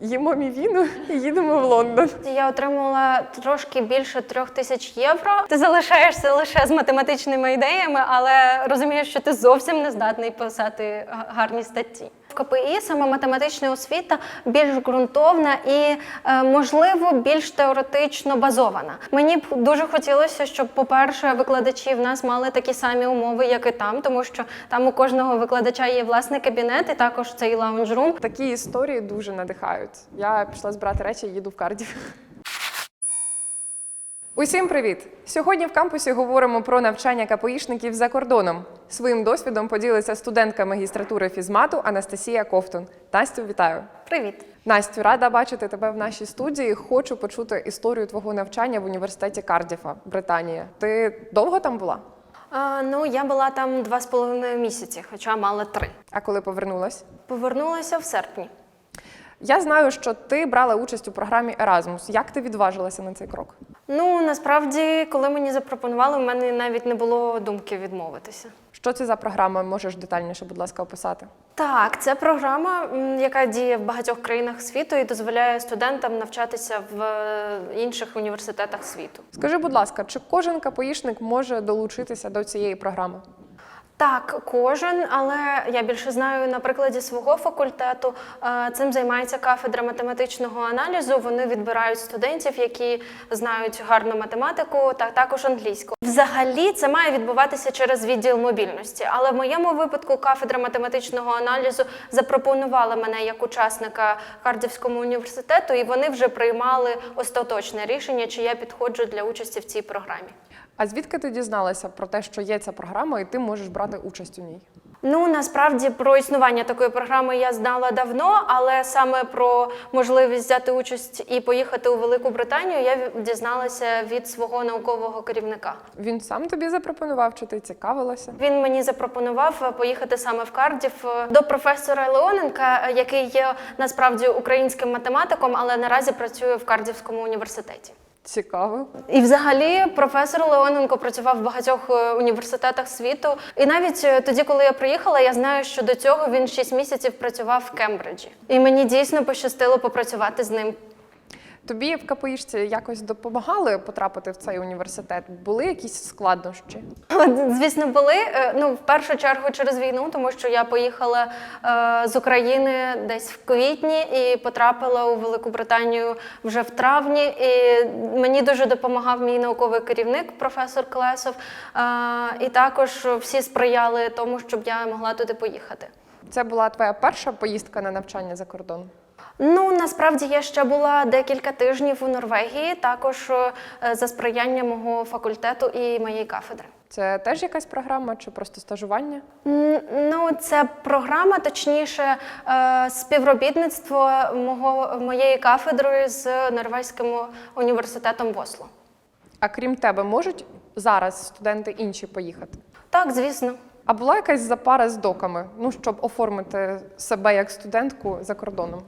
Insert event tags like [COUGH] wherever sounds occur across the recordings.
їмо мівіну і їдемо в Лондон. Я отримала трошки більше трьох тисяч євро. Ти залишаєшся лише з математичними ідеями, але розумієш, що ти зовсім не здатний писати гарні статті. В КПІ саме математична освіта більш ґрунтовна і, е, можливо, більш теоретично базована. Мені б дуже хотілося, щоб, по-перше, викладачі в нас мали такі самі умови, як і там, тому що там у кожного викладача є власний кабінет, і також цей лаунж-рум. Такі історії дуже надихають. Я пішла збирати речі і їду в Кардів. Усім привіт! Сьогодні в кампусі говоримо про навчання КПІшників за кордоном. Своїм досвідом поділиться студентка магістратури фізмату Анастасія Ковтун. Настю, вітаю! Привіт! Настю, рада бачити тебе в нашій студії. Хочу почути історію твого навчання в університеті Кардіфа, Британія. Ти довго там була? А, ну, я була там два з половиною місяці, хоча мала три. А коли повернулась? Повернулася в серпні. Я знаю, що ти брала участь у програмі Erasmus. Як ти відважилася на цей крок? Ну насправді, коли мені запропонували, в мене навіть не було думки відмовитися. Що це за програма? Можеш детальніше, будь ласка, описати? Так, це програма, яка діє в багатьох країнах світу і дозволяє студентам навчатися в е, інших університетах світу. Скажи, будь ласка, чи кожен капоїшник може долучитися до цієї програми? Так, кожен, але я більше знаю на прикладі свого факультету. е, Цим займається кафедра математичного аналізу. Вони відбирають студентів, які знають гарну математику та також англійську. Взагалі це має відбуватися через відділ мобільності. Але в моєму випадку кафедра математичного аналізу запропонувала мене як учасника Кардівському університету, і вони вже приймали остаточне рішення, чи я підходжу для участі в цій програмі. А звідки ти дізналася про те, що є ця програма, і ти можеш брати участь у ній? Ну насправді про існування такої програми я знала давно, але саме про можливість взяти участь і поїхати у Велику Британію я дізналася від свого наукового керівника. Він сам тобі запропонував, чи ти цікавилася? Він мені запропонував е, поїхати саме в Кардів е, до професора Леоненка, е, який є насправді українським математиком, але наразі працює в Кардівському університеті. Цікаво. І взагалі професор Леоненко працював в багатьох е, університетах світу. І навіть е, тоді, коли я приїхала, я знаю, що до цього він 6 місяців працював в Кембриджі. І мені дійсно пощастило попрацювати з ним. Тобі в КПІшці якось допомагали потрапити в цей університет? Були якісь складнощі? Звісно, були е, ну в першу чергу через війну, тому що я поїхала е, з України десь в квітні і потрапила у Велику Британію вже в травні. І мені дуже допомагав мій науковий керівник, професор Клесов. Е, і також всі сприяли тому, щоб я могла туди поїхати. Це була твоя перша поїздка на навчання за кордон? Ну насправді я ще була декілька тижнів у Норвегії, також е, за сприяння мого факультету і моєї кафедри. Це теж якась програма чи просто стажування? Ну, це програма, точніше, е, співробітництво мого моєї кафедри з Норвезьким університетом в Осло. А крім тебе, можуть зараз студенти інші поїхати? Так, звісно. А була якась запара з доками, ну щоб оформити себе як студентку за кордоном?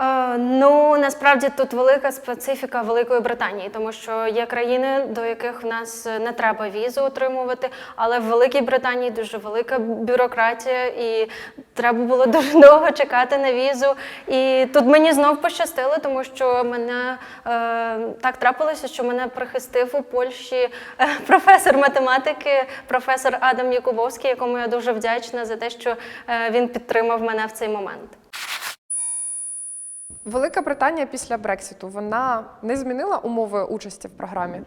Е, ну насправді тут велика специфіка Великої Британії, тому що є країни, до яких в нас не треба візу отримувати, але в Великій Британії дуже велика бюрократія, і треба було [LAUGHS] дуже довго чекати на візу. І тут мені знов пощастило, тому що мене е, так трапилося, що мене прихистив у Польщі е, [LAUGHS] професор математики, професор Адам Якубовський, якому я дуже вдячна за те, що е, він підтримав мене в цей момент. Велика Британія після Брексіту вона не змінила умови участі в програмі.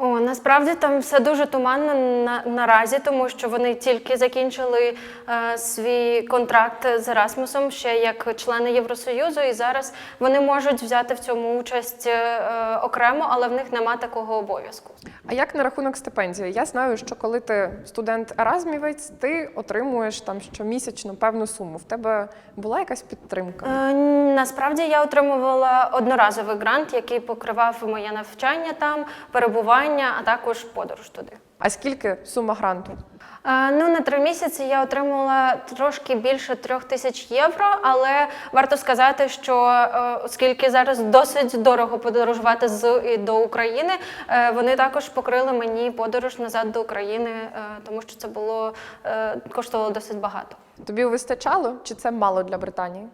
О, насправді там все дуже туманно на, наразі, тому що вони тільки закінчили е, свій контракт з Ерасмусом ще як члени Євросоюзу, і зараз вони можуть взяти в цьому участь е, окремо, але в них нема такого обов'язку. А як на рахунок стипендії? Я знаю, що коли ти студент Еразмівець, ти отримуєш там щомісячно певну суму. В тебе була якась підтримка? Е, насправді я отримувала одноразовий грант, який покривав моє навчання там, перебування, а також подорож туди. А скільки сума гранту? Е, Ну, на три місяці я отримала трошки більше трьох тисяч євро, але варто сказати, що е, оскільки зараз досить дорого подорожувати з і до України, е, вони також покрили мені подорож назад до України, е, тому що це було е, коштувало досить багато. Тобі вистачало чи це мало для Британії?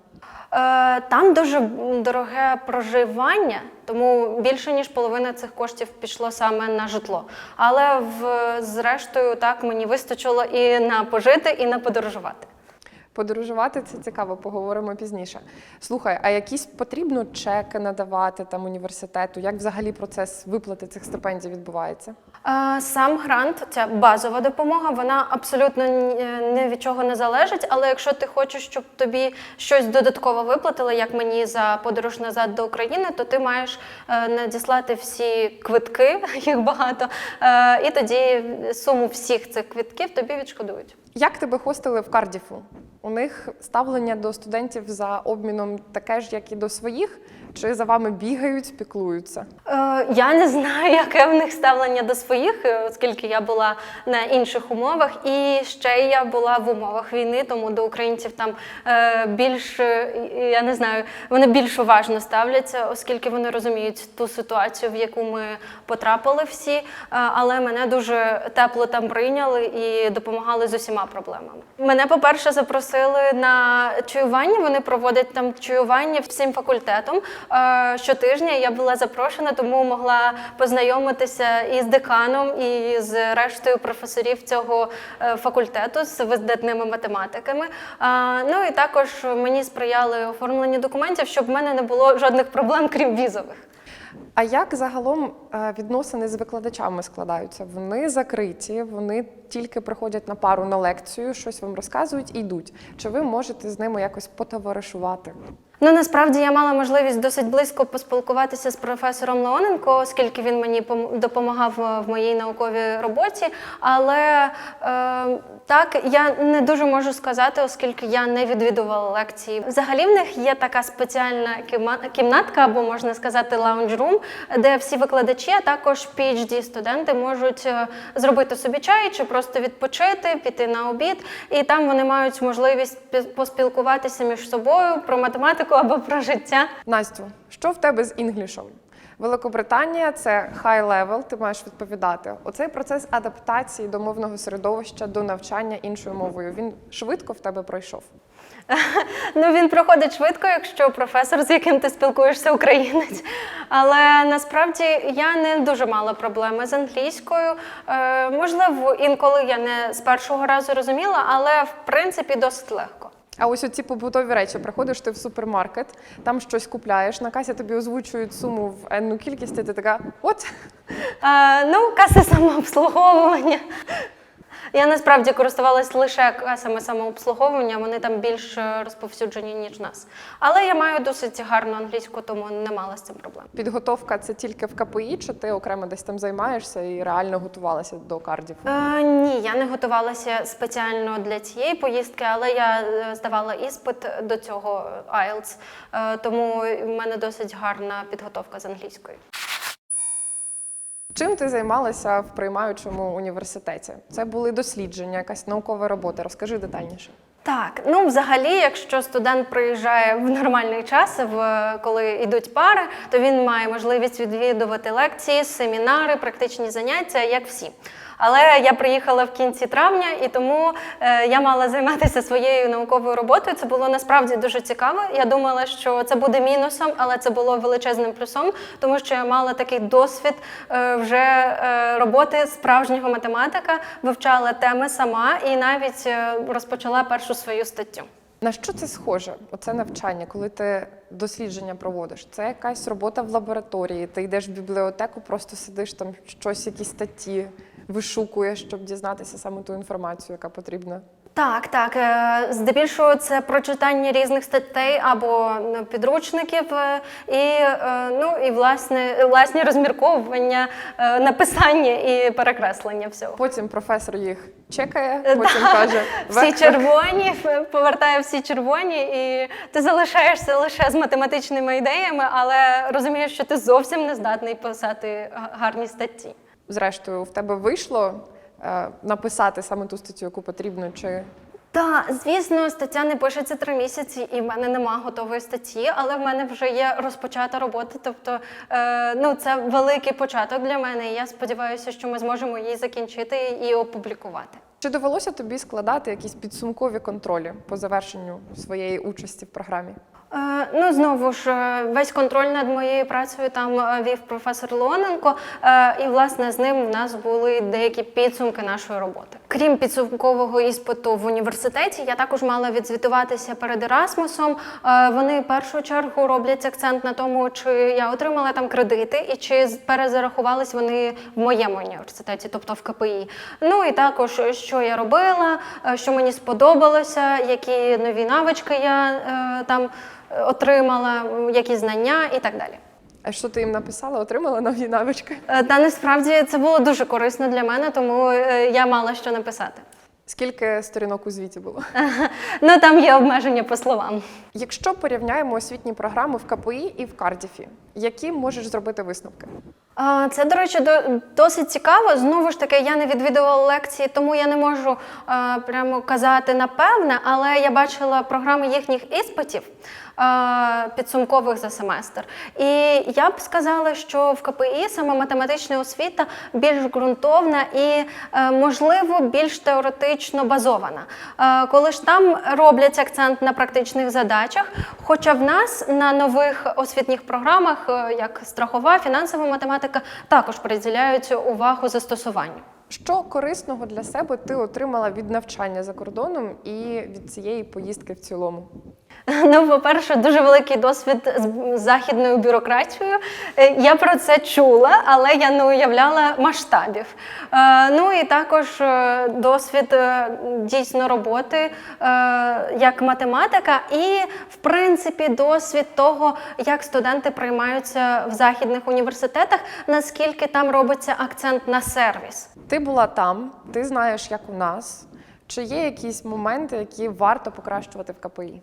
Е, Там дуже дороге проживання, тому більше ніж половина цих коштів пішло саме на житло. Але в зрештою так мені вистачило і на пожити, і на подорожувати. Подорожувати це цікаво, поговоримо пізніше. Слухай, а якісь потрібно чеки надавати там університету? Як взагалі процес виплати цих стипендій відбувається? Сам грант, ця базова допомога, вона абсолютно ні- е, від чого не залежить. Але якщо ти хочеш, щоб тобі щось додатково виплатили, як мені за подорож назад до України, то ти маєш е, надіслати всі квитки, [LAUGHS] їх багато, е, і тоді суму всіх цих квитків тобі відшкодують. Як тебе хостили в Кардіфу? У них ставлення до студентів за обміном таке ж, як і до своїх, чи за вами бігають, піклуються? Е, Я не знаю, яке в них ставлення до своїх, е, оскільки я була на інших умовах, і ще я була в умовах війни, тому до українців там е, більш е, я не знаю, вони більш уважно ставляться, оскільки вони розуміють ту ситуацію, в яку ми потрапили всі. Е, Але мене дуже тепло там прийняли і допомагали з усіма проблемами. Мене, по-перше, запросили на чуювання. Вони проводять там чуювання всім факультетом. Е, Щотижня я була запрошена, тому могла познайомитися і з деканом, і з рештою професорів цього е, факультету з видатними математиками. Е, Ну і також мені сприяли оформленню документів, щоб в мене не було жодних проблем, крім візових. А як загалом відносини з викладачами складаються? Вони закриті, вони тільки приходять на пару на лекцію, щось вам розказують і йдуть. Чи ви можете з ними якось потоваришувати? Ну насправді я мала можливість досить близько поспілкуватися з професором Леоненко, оскільки він мені пом- допомагав е, в моїй науковій роботі. Але е, так я не дуже можу сказати, оскільки я не відвідувала лекції. Взагалі в них є така спеціальна кімнатка, або можна сказати, лаунж-рум, де всі викладачі, а також phd студенти можуть е, зробити собі чай чи просто відпочити, піти на обід, і там вони мають можливість поспілкуватися між собою про математику або про життя. Настю, що в тебе з інглішом? Великобританія це high level, ти маєш відповідати. Оцей процес адаптації до мовного середовища, до навчання іншою мовою. Він швидко в тебе пройшов. [LAUGHS] Ну він проходить швидко, якщо професор, з яким ти спілкуєшся, українець. Але насправді я не дуже мала проблеми з англійською. Е, можливо, інколи я не з першого разу розуміла, але в принципі досить легко. А ось оці побутові речі, приходиш ти в супермаркет, там щось купляєш, на касі тобі озвучують суму в енну кількість, і ти така, от Е, ну, каси самообслуговування. Я насправді користувалась лише касами самообслуговування, вони там більш е, розповсюджені, ніж нас. Але я маю досить гарну англійську, тому не мала з цим проблем. підготовка це тільки в КПІ, чи ти окремо десь там займаєшся і реально готувалася до кардів? Е, ні, я не готувалася спеціально для цієї поїздки, але я е, здавала іспит до цього е, IELTS, е, тому в мене досить гарна підготовка з англійської. Чим ти займалася в приймаючому університеті? Це були дослідження, якась наукова робота. Розкажи детальніше. Так, ну взагалі, якщо студент приїжджає в нормальний час, в коли йдуть пари, то він має можливість відвідувати лекції, семінари, практичні заняття, як всі. Але я приїхала в кінці травня, і тому е, я мала займатися своєю науковою роботою. Це було насправді дуже цікаво. Я думала, що це буде мінусом, але це було величезним плюсом, тому що я мала такий досвід е, вже е, роботи справжнього математика, вивчала теми сама і навіть розпочала першу свою статтю. На що це схоже? Оце навчання, коли ти дослідження проводиш? Це якась робота в лабораторії. Ти йдеш в бібліотеку, просто сидиш там щось, якісь статті вишукуєш, щоб дізнатися саме ту інформацію, яка потрібна. Так, так. е, Здебільшого це прочитання різних статей або ну, підручників, е, і, е, ну, і власне, власні розмірковування, написання і перекреслення всього. Потім професор їх чекає, потім да. каже Всі червоні, повертає всі червоні, і ти залишаєшся лише з математичними ідеями, але розумієш, що ти зовсім не здатний писати гарні статті. Зрештою, в тебе вийшло е, написати саме ту статтю, яку потрібно, чи Так, звісно, стаття не пишеться три місяці, і в мене нема готової статті, але в мене вже є розпочата робота. Тобто, е, ну це великий початок для мене. І я сподіваюся, що ми зможемо її закінчити і опублікувати. Чи довелося тобі складати якісь підсумкові контролі по завершенню своєї участі в програмі? Е, Ну, знову ж, е, весь контроль над моєю працею там е, вів професор Леоненко, і власне з ним в нас були деякі підсумки нашої роботи. Крім підсумкового іспиту в університеті, я також мала відзвітуватися перед Ерасмусом. Вони в першу чергу роблять акцент на тому, чи я отримала там кредити і чи перезарахувались вони в моєму університеті, тобто в КПІ. Ну і також, що я робила, що мені сподобалося, які нові навички я там отримала, м, які знання і так далі. А що ти їм написала? Отримала нові навички? Е, Та насправді це було дуже корисно для мене, тому е, я мала що написати. Скільки сторінок у звіті було? [LAUGHS] Ну там є обмеження по словам. Якщо порівняємо освітні програми в КПІ і в Кардіфі, які можеш зробити висновки? Це, до речі, досить цікаво. Знову ж таки, я не відвідувала лекції, тому я не можу е, прямо казати напевне, але я бачила програми їхніх іспитів підсумкових за семестр. І я б сказала, що в КПІ саме математична освіта більш ґрунтовна і, е, можливо, більш теоретично базована. Е, Коли ж там роблять акцент на практичних задачах, хоча в нас на нових освітніх програмах, е, як страхова, фінансова математика, також приділяють увагу застосуванню. Що корисного для себе ти отримала від навчання за кордоном і від цієї поїздки в цілому? [LAUGHS] Ну, по-перше, дуже великий досвід з західною бюрократією. Е, Я про це чула, але я не уявляла масштабів. Е, Ну і також е, досвід дійсно роботи як математика, і, в принципі, досвід того, як студенти приймаються в західних університетах, наскільки там робиться акцент на сервіс. Ти була там, ти знаєш, як у нас. Чи є якісь моменти, які варто покращувати в КПІ?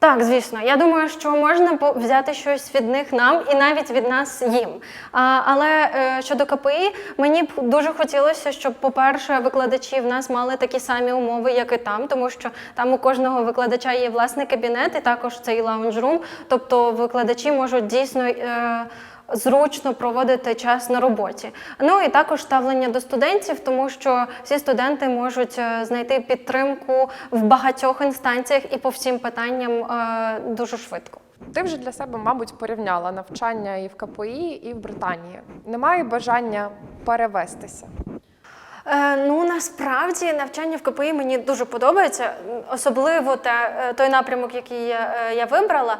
Так, звісно. Я думаю, що можна взяти щось від них нам і навіть від нас їм. А, але е, щодо КПІ, мені б дуже хотілося, щоб, по-перше, викладачі в нас мали такі самі умови, як і там, тому що там у кожного викладача є власний кабінет, і також цей лаунж-рум. Тобто викладачі можуть дійсно. Е, Зручно проводити час на роботі. Ну і також ставлення до студентів, тому що всі студенти можуть е, знайти підтримку в багатьох інстанціях і по всім питанням е, дуже швидко. Ти вже для себе, мабуть, порівняла навчання і в КПІ, і в Британії. Немає бажання перевестися. Е, ну насправді навчання в КПІ мені дуже подобається, особливо те, е, той напрямок, який я, е, я вибрала,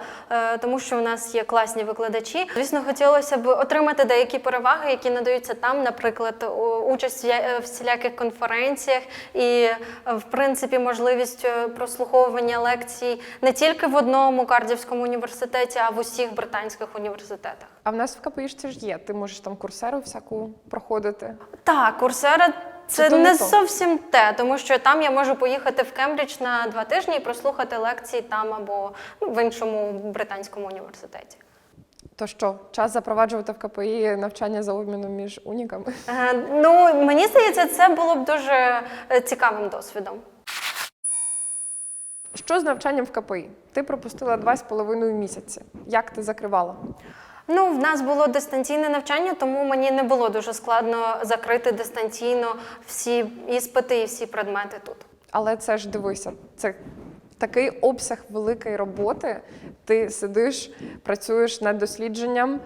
тому що у нас є класні викладачі. Звісно, хотілося б отримати деякі переваги, які надаються там, наприклад, участь в всіляких конференціях і, в принципі, можливість прослуховування лекцій не тільки в одному Кардівському університеті, а в усіх британських університетах. А в нас в КПІ ж це ж є. Ти можеш там курсеру всяку проходити. Так, курсера це то не не то. зовсім те, тому що там я можу поїхати в Кембридж на два тижні і прослухати лекції там або ну, в іншому британському університеті. То що, час запроваджувати в КПІ навчання за обміном між уніками? Е, ну, мені здається, це було б дуже е, цікавим досвідом. Що з навчанням в КПІ? Ти пропустила два з половиною місяці. Як ти закривала? Ну, в нас було дистанційне навчання, тому мені не було дуже складно закрити дистанційно всі іспити і всі предмети тут. Але це ж дивися, це такий обсяг великої роботи. Ти сидиш, працюєш над дослідженням,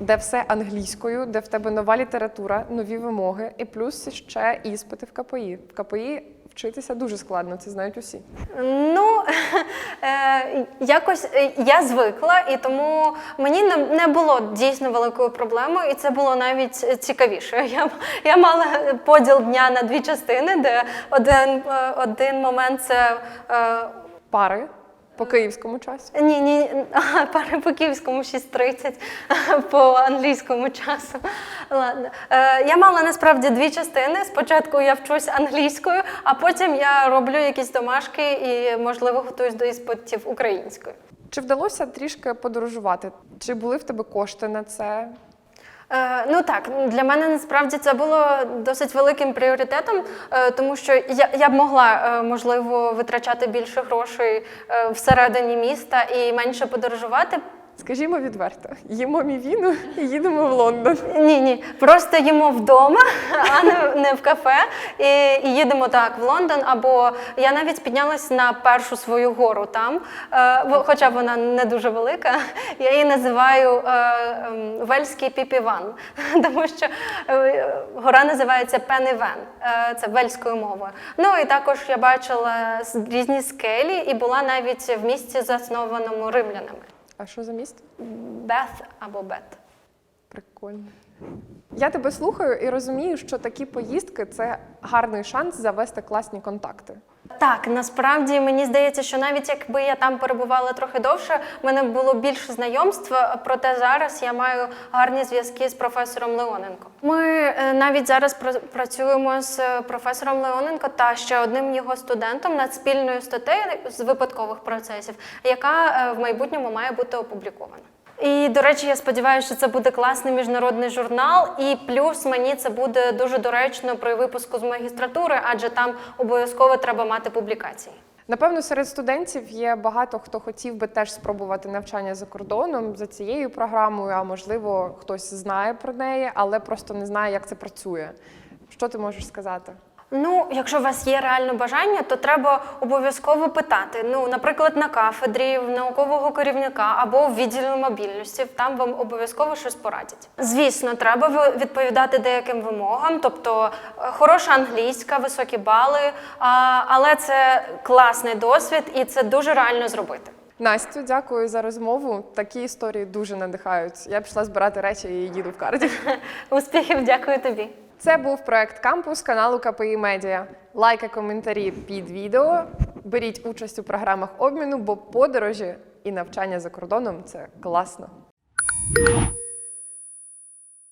де все англійською, де в тебе нова література, нові вимоги, і плюс ще іспити в КПІ. В КПІ вчитися дуже складно, це знають усі. Ну [LAUGHS] е, якось е, я звикла, і тому мені не, не було дійсно великою проблемою, і це було навіть цікавіше. [LAUGHS] Я, я мала поділ дня на дві частини, де один, е, один момент це. Е, Пари по київському часу. ні, ні, ага, по київському 6.30, [LAUGHS] по англійському часу. Ладно. Е, я мала насправді дві частини. Спочатку я вчусь англійською, а потім я роблю якісь домашки і, можливо, готуюсь до іспитів українською. Чи вдалося трішки подорожувати? Чи були в тебе кошти на це? Е, ну так, для мене насправді це було досить великим пріоритетом, е, тому що я, я б могла е, можливо витрачати більше грошей всередині міста і менше подорожувати. Скажімо відверто, їмо мівіну і їдемо в Лондон. Ні, ні, просто їмо вдома, а не, не в кафе. І, і їдемо так в Лондон. Або я навіть піднялась на першу свою гору там, е, хоча вона не дуже велика. Я її називаю е, ем, Вельський піпіван, [LAUGHS] тому що е, гора називається Пенівен, е, це вельською мовою. Ну і також я бачила різні скелі і була навіть в місті, заснованому римлянами. А що за місто? Бет або Бет. Прикольно. Я тебе слухаю і розумію, що такі поїздки це гарний шанс завести класні контакти. Так, насправді мені здається, що навіть якби я там перебувала трохи довше, в мене було більше знайомств. Проте зараз я маю гарні зв'язки з професором Леоненко. Ми е, навіть зараз пра- працюємо з е, професором Леоненко та ще одним його студентом над спільною статтею з випадкових процесів, яка е, в майбутньому має бути опублікована. І до речі, я сподіваюся, що це буде класний міжнародний журнал. І плюс мені це буде дуже доречно при випуску з магістратури, адже там обов'язково треба мати публікації. Напевно, серед студентів є багато хто хотів би теж спробувати навчання за кордоном за цією програмою, а можливо, хтось знає про неї, але просто не знає, як це працює. Що ти можеш сказати? Ну, якщо у вас є реально бажання, то треба обов'язково питати. Ну, наприклад, на кафедрі, в наукового керівника або в відділі мобільності. Там вам обов'язково щось порадять. Звісно, треба відповідати деяким вимогам, тобто е, хороша англійська, високі бали, але це класний досвід і це дуже реально зробити. Настю, дякую за розмову. Такі історії дуже надихають. Я пішла збирати речі і їду в Кардів. [LAUGHS] Успіхів, дякую тобі. Це був проект Кампус каналу КПІ Медіа. Лайки, коментарі під відео. Беріть участь у програмах обміну, бо подорожі і навчання за кордоном це класно.